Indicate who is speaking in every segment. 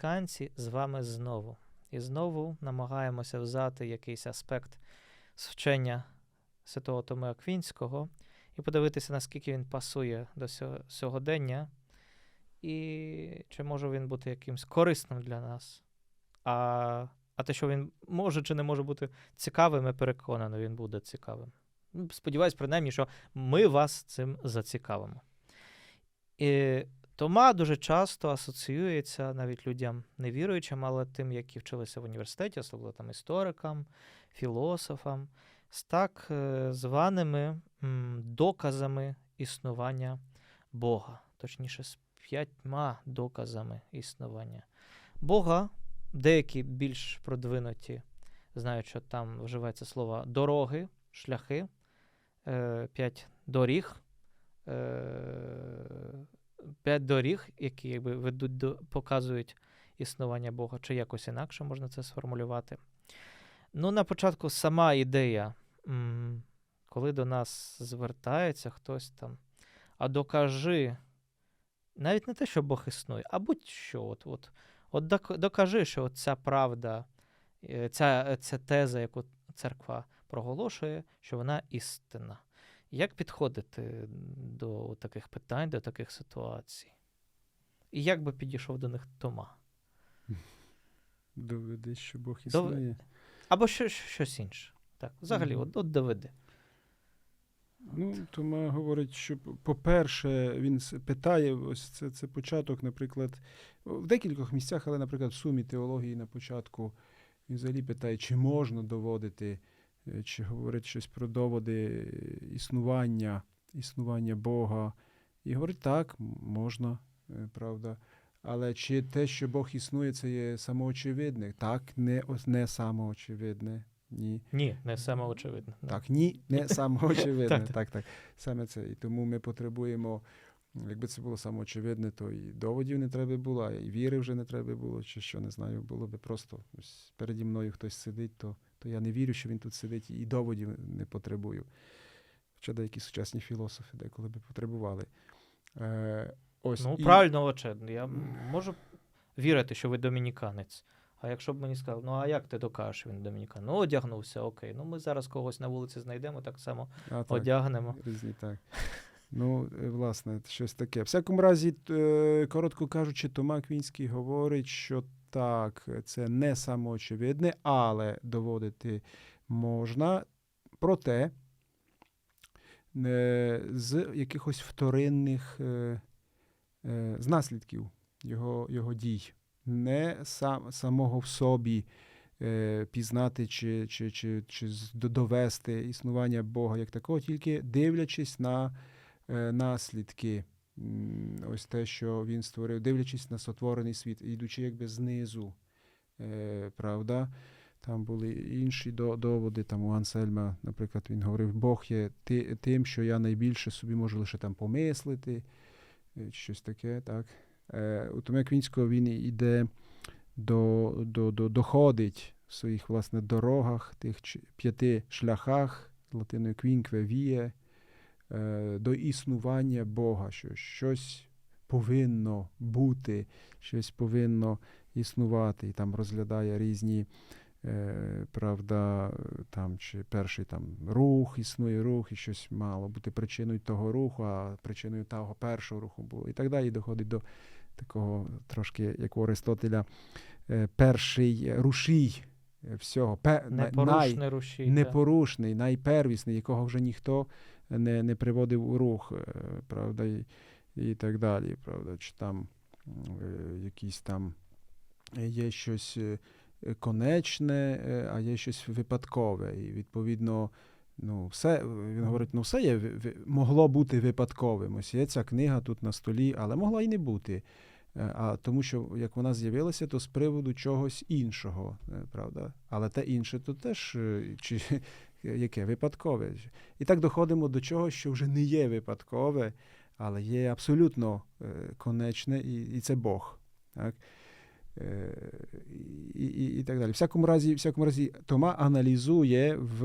Speaker 1: домініканці з вами знову. І знову намагаємося взяти якийсь аспект з вчення святого Томи Аквінського і подивитися, наскільки він пасує до сьогодення, і чи може він бути якимсь корисним для нас. А, а те, що він може чи не може бути цікавим, я переконаний, він буде цікавим. Ну, Сподіваюсь, принаймні, що ми вас цим зацікавимо. І Тома дуже часто асоціюється навіть людям невіруючим, але тим, які вчилися в університеті, особливо там історикам, філософам, з так е, званими доказами існування Бога, точніше, з п'ятьма доказами існування Бога. Деякі більш продвинуті знають, що там вживається слово дороги, шляхи, е, п'ять доріг, е, п'ять доріг, які якби ведуть до показують існування Бога, чи якось інакше можна це сформулювати. Ну, на початку сама ідея, коли до нас звертається хтось там, а докажи, навіть не те, що Бог існує, а будь-що. От, от, от докажи, що ця правда, е, ця, ця теза, яку церква проголошує, що вона істинна. Як підходити до таких питань, до таких ситуацій? І як би підійшов до них Тома?
Speaker 2: Доведи, що Бог
Speaker 1: Дов-
Speaker 2: існує.
Speaker 1: Або що, щось інше. Так, взагалі,
Speaker 2: Мгм.
Speaker 1: от, от доведи.
Speaker 2: Ну, Тома говорить, що, по-перше, він питає, ось це, це початок, наприклад, в декількох місцях, але, наприклад, в сумі теології на початку він взагалі питає, чи можна доводити, чи говорить щось про доводи е, існування, існування Бога. І говорить, так, можна, е, правда. Але чи те, що Бог існує, це є самоочевидне? Так, не, не самоочевидне. Ні.
Speaker 1: Ні, не саме очевидно.
Speaker 2: Так, ні, не самоочевидне.
Speaker 1: Так.
Speaker 2: так, Саме це. І тому ми потребуємо, якби це було самоочевидне, то і доводів не треба було, і віри вже не треба було, чи що не знаю, було би просто ось переді мною хтось сидить, то, то я не вірю, що він тут сидить, і доводів не потребую. Хоча деякі сучасні філософи деколи би потребували. Е, ось,
Speaker 1: Ну,
Speaker 2: і-
Speaker 1: правильно, очевидно. Я можу вірити, що ви домініканець. А якщо б мені сказали, ну а як ти докажеш, він домініканець? Ну, одягнувся, окей. Ну, ми зараз когось на вулиці знайдемо, так само
Speaker 2: А, так.
Speaker 1: одягнемо.
Speaker 2: Різні так. Ну, е, власне, щось таке. В всякому разі, е, коротко кажучи, Тома Квінський говорить, що так, це не самоочевидне, але доводити можна. Проте е, з якихось вторинних е, е, з наслідків його, його дій. Не сам, самого в собі пізнати чи, чи, чи, чи довести існування Бога як такого, тільки дивлячись на наслідки, ось те, що він створив, дивлячись на сотворений світ, ідучи якби знизу, е, правда. Там були інші до- доводи. Там у Ансельма, наприклад, він говорив, Бог є ти, тим, що я найбільше собі можу лише там помислити, е, щось таке, так. Е, у Томе Квінського він іде до, до, до, доходить в своїх власне дорогах, тих п'яти шляхах, латиною квінкве віє, до існування Бога, що щось повинно бути, щось повинно існувати, і там розглядає різні. Е, правда, там чи перший там рух, існує рух, і щось мало бути причиною того руху, а причиною того першого руху було. І так далі доходить до такого трошки, як у Аристотеля, е, перший рушій е, всього, пе, на- най,
Speaker 1: рушій.
Speaker 2: непорушний, найпервісний, якого вже ніхто не, не приводив у рух, е, правда, і, і так далі. Правда, чи там е, якісь там є щось е, конечне, а є щось випадкове. І відповідно, ну, все, він говорить, ну все є, могло бути випадковим. Ось є ця книга тут на столі, але могла і не бути. А тому, що як вона з'явилася, то з приводу чогось іншого, правда? Але те інше, то теж чи яке випадкове. І так доходимо до чогось, що вже не є випадкове, але є абсолютно е, конечне, і, і це Бог. Так? Е, І, і, і так далі. В всякому разі, в всякому разі, Тома аналізує в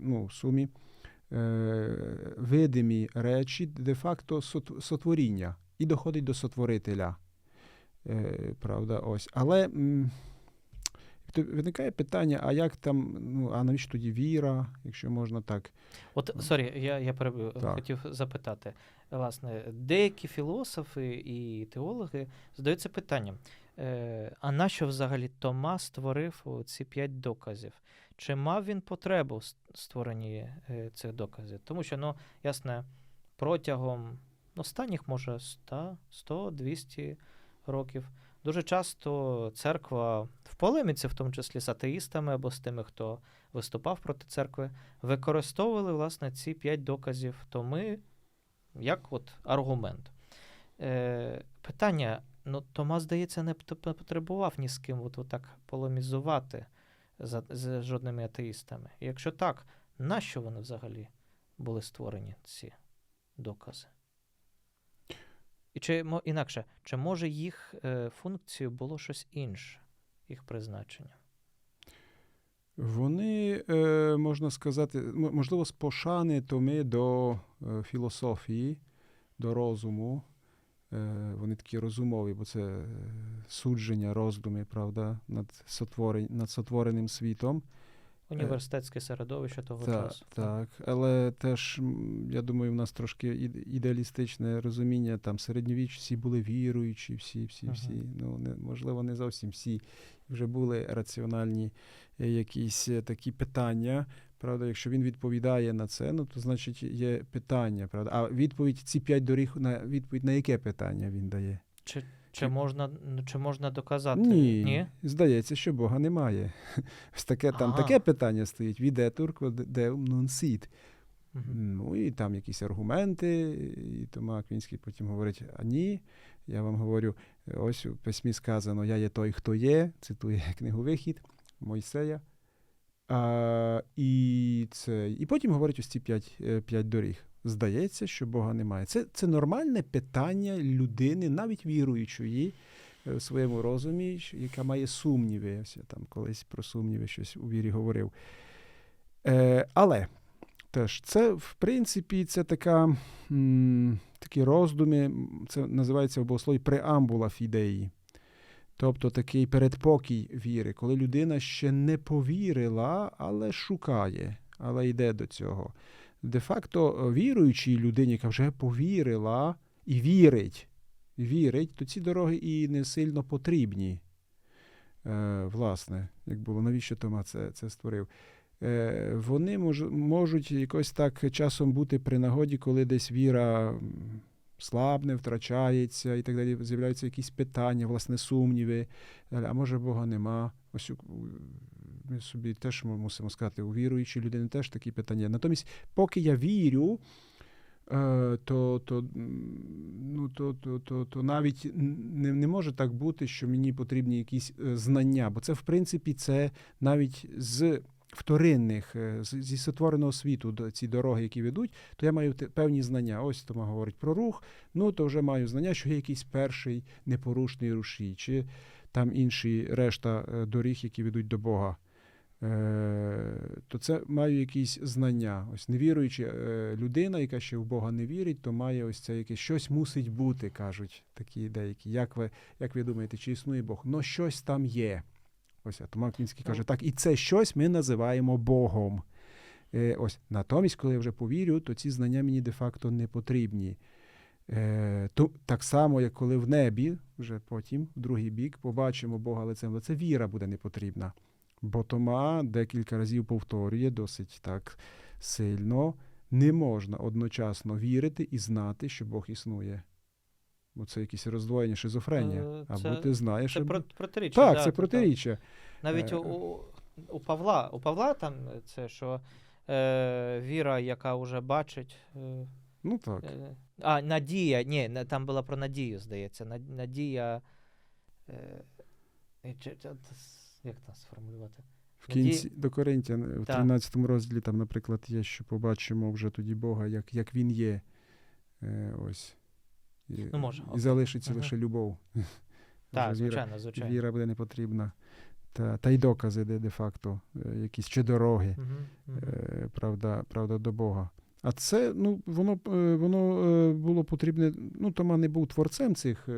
Speaker 2: ну, сумі е, видимі речі, де-факто сотворіння, і доходить до сотворителя. Е, правда, ось. Але м, то виникає питання: а як там, ну, а навіщо тоді віра, якщо можна так?
Speaker 1: От, сорі, я, я перебив, хотів запитати. Власне, деякі філософи і теологи задаються питанням: е, а нащо взагалі Тома створив ці п'ять доказів? Чи мав він потребу в створенні е, цих доказів? Тому що, ну, ясне, протягом останніх, може, 100, 100 200 років. Дуже часто церква в полеміці, в тому числі з атеїстами або з тими, хто виступав проти церкви, використовували власне ці п'ять доказів Томи як от аргумент. Е, питання: ну, Тома, здається, не потребував ні з ким от, так полемізувати за, з жодними атеїстами. І якщо так, нащо вони взагалі були створені, ці докази? І чи інакше, чи може їх е, функцією було щось інше, їх призначення?
Speaker 2: Вони, е, можна сказати, можливо, з пошани Томи до е, філософії, до розуму. Вони такі розумові, бо це судження, роздуми, правда, над сотвореним світом.
Speaker 1: Університетське середовище того
Speaker 2: Та,
Speaker 1: часу.
Speaker 2: так, але теж, я думаю, в нас трошки іде- ідеалістичне розуміння. Там середньовіч всі були віруючі, всі, всі,
Speaker 1: Мгм.
Speaker 2: всі. Ну, не, можливо, не зовсім всі. Вже були раціональні е, якісь е, такі питання. Правда, якщо він відповідає на це, ну то значить є питання. Правда, а відповідь ці п'ять доріг на відповідь на яке питання він дає?
Speaker 1: Чи, чи, можна, ну, чи можна доказати?
Speaker 2: Ні,
Speaker 1: Ні?
Speaker 2: здається, що Бога немає. Ось таке там таке питання стоїть: відетур deum non sit.
Speaker 1: Мгм.
Speaker 2: Ну і там якісь аргументи, і Тома Аквінський потім говорить: а ні, я вам говорю, ось у письмі сказано, я є той, хто є, цитує книгу Вихід Мойсея. А, і, це, і потім говорить ось ці п'ять, е, п'ять доріг. Здається, що Бога немає. Це, це нормальне питання людини, навіть віруючої е, в своєму розумі, яка має сумніви. Я там колись про сумніви щось у вірі говорив. Е, але теж це, в принципі, це така, м, такі роздуми, це називається в богослові преамбула фідеї. Тобто такий передпокій віри, коли людина ще не повірила, але шукає, але йде до цього. Де-факто, е, віруючій людині, яка вже повірила і вірить, вірить, то ці дороги і не сильно потрібні. Е, власне, як було, навіщо Тома це, це створив? Е, вони мож, можуть якось так часом бути при нагоді, коли десь віра слабне, втрачається і так далі. З'являються якісь питання, власне, сумніви. А може Бога нема? Ось ми собі теж му- мусимо сказати, у віруючої людини теж такі питання. Натомість, поки я вірю, е, то, то, ну, то, то, то, то навіть не, не може так бути, що мені потрібні якісь е, знання, бо це, в принципі, це навіть з вторинних, е, зі сотвореного світу ці дороги, які ведуть, то я маю певні знання. Ось Тома говорить про рух, ну то вже маю знання, що є якийсь перший непорушний рушій, чи там інші решта доріг, які ведуть до Бога. Е, то це маю якісь знання. Ось невіруюча е, людина, яка ще в Бога не вірить, то має ось це якесь щось мусить бути, кажуть такі деякі. Як ви, як ви думаєте, чи існує Бог? Ну, щось там є. Ось а Тома Квінський каже, так, і це щось ми називаємо Богом. Е, ось натомість, коли я вже повірю, то ці знання мені де-факто не потрібні. Е, то, так само, як коли в небі, вже потім, в другий бік, побачимо Бога лицем в лице, віра буде не потрібна. Бо Тома декілька разів повторює досить так сильно. Не можна одночасно вірити і знати, що Бог існує. Бо це якесь роздвоєння, шизофренія.
Speaker 1: Е,
Speaker 2: Або
Speaker 1: це-
Speaker 2: ти знаєш.
Speaker 1: Це
Speaker 2: або-
Speaker 1: протиріччя.
Speaker 2: Так,
Speaker 1: да,
Speaker 2: це
Speaker 1: тобто
Speaker 2: протиріччя.
Speaker 1: Навіть
Speaker 2: Е,
Speaker 1: у, у, у Павла, у Павла там це, що е, віра, яка вже бачить. Е,
Speaker 2: Ну так.
Speaker 1: е, а, надія, ні, там була про надію, здається. Надія. Е, е, як там сформулювати?
Speaker 2: В кінці до Коринтян, в
Speaker 1: Так.
Speaker 2: 13 розділі, там, наприклад, є, що побачимо вже тоді Бога, як, як він є. Е, ось. І,
Speaker 1: Ну, може,
Speaker 2: і залишиться
Speaker 1: Мгм.
Speaker 2: лише любов.
Speaker 1: Так, звичайно, звичайно.
Speaker 2: віра буде не потрібна. Та, та й докази, де де-факто, е, якісь чи дороги,
Speaker 1: Мгм, мгм.
Speaker 2: е, правда, правда, до Бога. А це, ну, воно, е, воно е, було потрібне. Ну, Тома не був творцем цих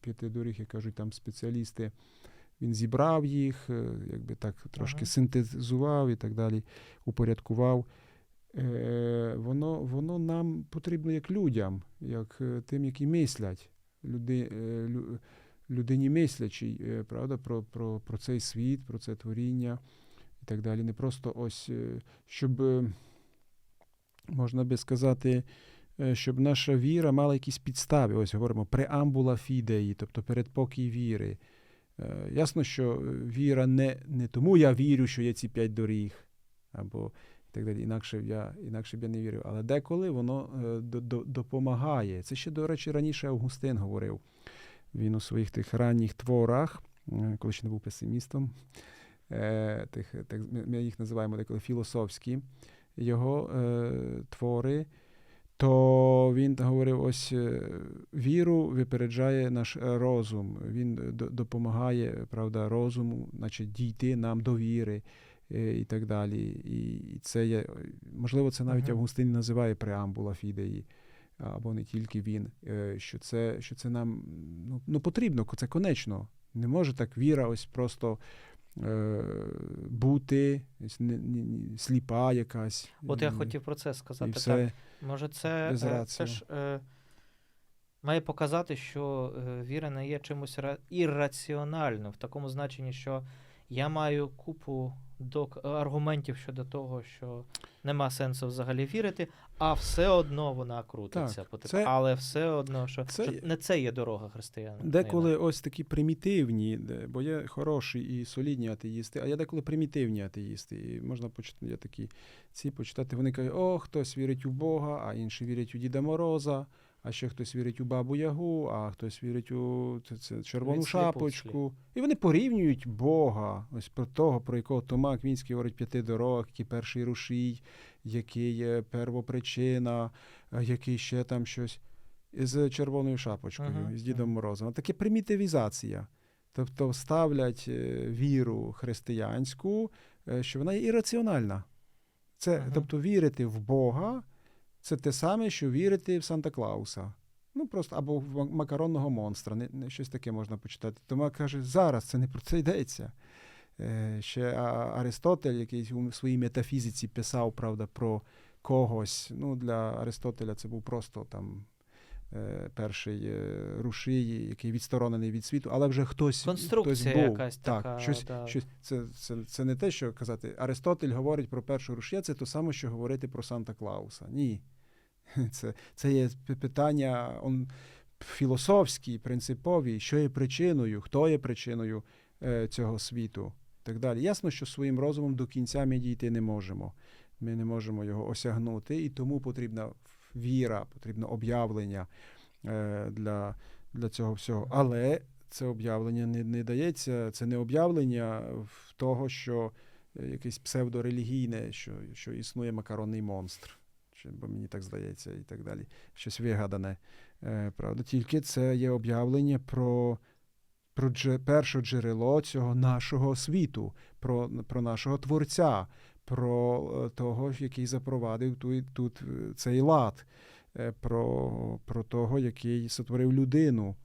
Speaker 2: п'яти доріг, як кажуть там спеціалісти. Він зібрав їх, е, якби так трошки
Speaker 1: Ага.
Speaker 2: синтезував і так далі, упорядкував. Е, Воно, воно нам потрібно як людям, як е, тим, які мислять. Люди, е, людині мислячій, правда, про, про, про цей світ, про це творіння і так далі. Не просто ось, щоб, можна би сказати, щоб наша віра мала якісь підстави. Ось говоримо преамбула фідеї, тобто передпокій віри. Е, Ясно, що е, віра не, не тому я вірю, що є ці п'ять доріг, або і так далі. Інакше б я, інакше б я не вірив. Але деколи воно е, до, до, допомагає. Це ще, до речі, раніше Августин говорив. Він у своїх тих ранніх творах, коли ще не був песимістом, тих, так, ми їх називаємо деколи філософські, його е, твори, то він говорив: ось е, віру випереджає наш е, розум. Він е, допомагає, правда, розуму, значить, дійти нам до віри і так далі. І, це є, можливо, це навіть
Speaker 1: Мгм.
Speaker 2: Августин називає преамбула фідеї. Або не тільки він, що це, що це нам ну, ну, потрібно, це конечно. Не може так віра ось просто е, бути, ось не- не- не- сліпа якась.
Speaker 1: От я хотів про це сказати. Так. Може, це е,
Speaker 2: раціо.
Speaker 1: теж е, має показати, що е, віра не є чимось ра- ірраціональним, в такому значенні, що я маю купу док- аргументів щодо того, що нема сенсу взагалі вірити, а все одно вона крутиться.
Speaker 2: Так, це-
Speaker 1: Але все одно, що,
Speaker 2: це
Speaker 1: що не це є дорога християнина.
Speaker 2: Деколи ось такі примітивні, де- бо є хороші і солідні атеїсти, а є деколи примітивні атеїсти. І можна почитати, я такі ці почитати. Вони кажуть, о, хтось вірить у Бога, а інші вірять у Діда Мороза, а ще хтось вірить у бабу Ягу, а хтось вірить у це, це, червону шапочку. І вони порівнюють Бога, ось про того, про якого Тома Аквінський говорить п'яти дорог, який перший рушій, який є первопричина, який ще там щось. З червоною шапочкою,
Speaker 1: Мгм,
Speaker 2: з Дідом. Морозом. Таке примітивізація. Тобто ставлять е, віру християнську, е, що вона є ірраціональна. Це,
Speaker 1: Мгм.
Speaker 2: Тобто вірити в Бога це те саме, що вірити в Санта Клауса. Ну, просто або в макаронного монстра. Не, не щось таке можна почитати. Тома каже, зараз це не про це йдеться. Е, ще Аристотель, який у своїй метафізиці писав, правда, про когось. Ну, для Аристотеля це був просто там е, перший е, рушій, який відсторонений від світу, але вже хтось,
Speaker 1: Конструкція
Speaker 2: хтось був.
Speaker 1: якась
Speaker 2: так,
Speaker 1: така,
Speaker 2: Щось,
Speaker 1: да.
Speaker 2: щось, це, це, це не те, що казати. Аристотель говорить про першого рушія, це те саме, що говорити про Санта Клауса. Ні. Це, це є питання он, філософські, принципові, що є причиною, хто є причиною е, цього світу. Так далі. Ясно, що своїм розумом до кінця ми дійти не можемо. Ми не можемо його осягнути, і тому потрібна віра, потрібно об'явлення е, для, для цього всього. Але це об'явлення не, не дається, це не об'явлення в того, що е, якесь псевдорелігійне, що, що існує макаронний монстр. Бо мені так здається, і так далі. Щось вигадане. Е, правда. Тільки це є об'явлення про, про дже, перше джерело цього нашого світу, про, про нашого творця, про е, того, який запровадив тут, тут е, цей лад, про, про того, який сотворив людину,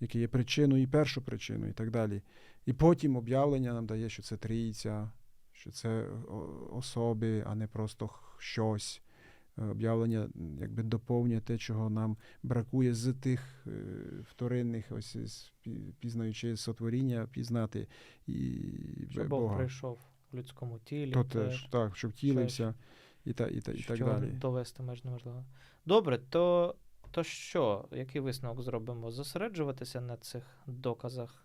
Speaker 2: який є причиною і першопричиною, і так далі. І потім об'явлення нам дає, що це трійця, що це особи, а не просто щось. Е, Об'явлення якби доповнює те, чого нам бракує з тих е, вторинних, ось пізнаючи сотворіння, пізнати і
Speaker 1: Що
Speaker 2: Б-
Speaker 1: Бог
Speaker 2: Бога.
Speaker 1: прийшов в людському тілі.
Speaker 2: То
Speaker 1: те,
Speaker 2: теж, так, щоб втілився і, та, і, та, і так далі.
Speaker 1: довести майже неможливо. Добре, то, то що? Який висновок зробимо? Зосереджуватися на цих доказах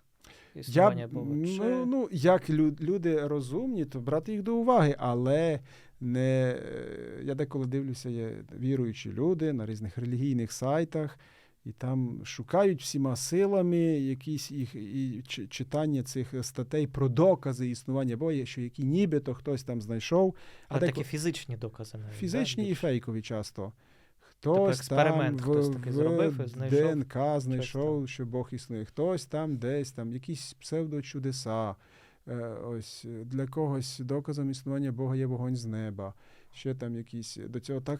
Speaker 1: існування Бога? Чи...
Speaker 2: ну, ну, як лю- люди розумні, то брати їх до уваги, але не, е, я деколи дивлюся, є віруючі люди на різних релігійних сайтах, і там шукають всіма силами якісь їх і читання цих статей про докази існування Бога, що які нібито хтось там знайшов, а
Speaker 1: а такі фізичні докази навіть,
Speaker 2: фізичні
Speaker 1: да,
Speaker 2: і фейкові часто.
Speaker 1: Тобто
Speaker 2: Хтось
Speaker 1: експеримент
Speaker 2: там
Speaker 1: хтось такий
Speaker 2: в
Speaker 1: зробив і знайшов
Speaker 2: ДНК знайшов, що Бог існує. Хтось там десь там якісь псевдочудеса. Е, Ось е, для когось доказом існування Бога є вогонь з неба. Ще там якісь до цього так,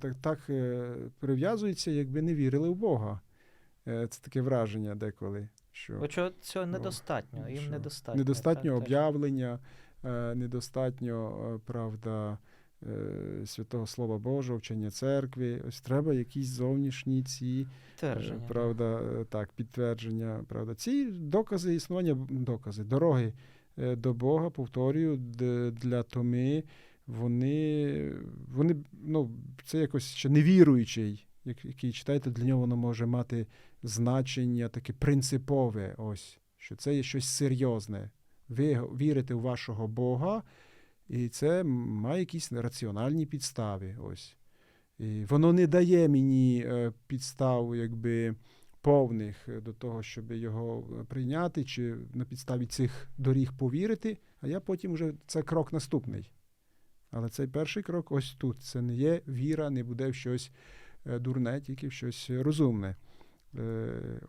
Speaker 2: так, так е, прив'язується, якби не вірили в Бога. Е, Це таке враження деколи. Що
Speaker 1: Бо чого цього недостатньо, їм
Speaker 2: що
Speaker 1: недостатньо.
Speaker 2: недостатньо
Speaker 1: так,
Speaker 2: об'явлення, е, недостатньо, е, правда, е, святого Слова Божого, вчення церкви. Ось треба якісь зовнішні ці е, правда, е, так, підтвердження. Правда. Ці докази існування, докази, дороги е, до Бога, повторюю, для Томи, вони, вони ну, це якось ще невіруючий, як- який читаєте, для нього воно може мати значення таке принципове, ось, що це є щось серйозне. Ви вірите в вашого Бога, і це має якісь раціональні підстави. Ось. І воно не дає мені е, підстав, якби повних е, до того, щоб його е, прийняти, чи на підставі цих доріг повірити, а я потім вже це крок наступний. Але цей перший крок ось тут. Це не є віра, не буде в щось дурне, тільки в щось розумне.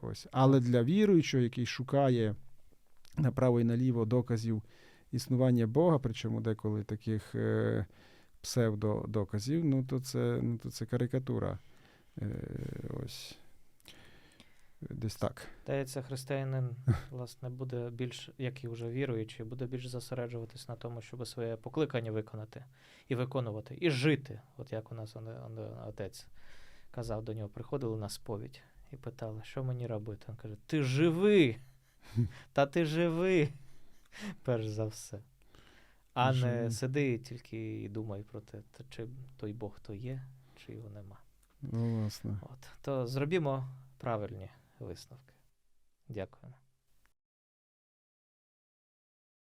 Speaker 2: Ось. Але для віруючого, який шукає направо і наліво доказів існування Бога, причому деколи таких е, псевдодоказів, ну то це, ну, то це карикатура. Е, ось. Десь так.
Speaker 1: Здається, християнин, власне, буде більш, як і вже віруючий, буде більш зосереджуватись на тому, щоб своє покликання виконати і виконувати, і жити. От як у нас он- он- отець казав, до нього приходили на сповідь і питали, що мені робити. Він каже: Ти живи! Та ти живи! Перш за все. А не сиди тільки і думай про те, чи той Бог то є, чи його нема.
Speaker 2: Ну, власне.
Speaker 1: От. То зробімо правильні висновки. Дякуємо.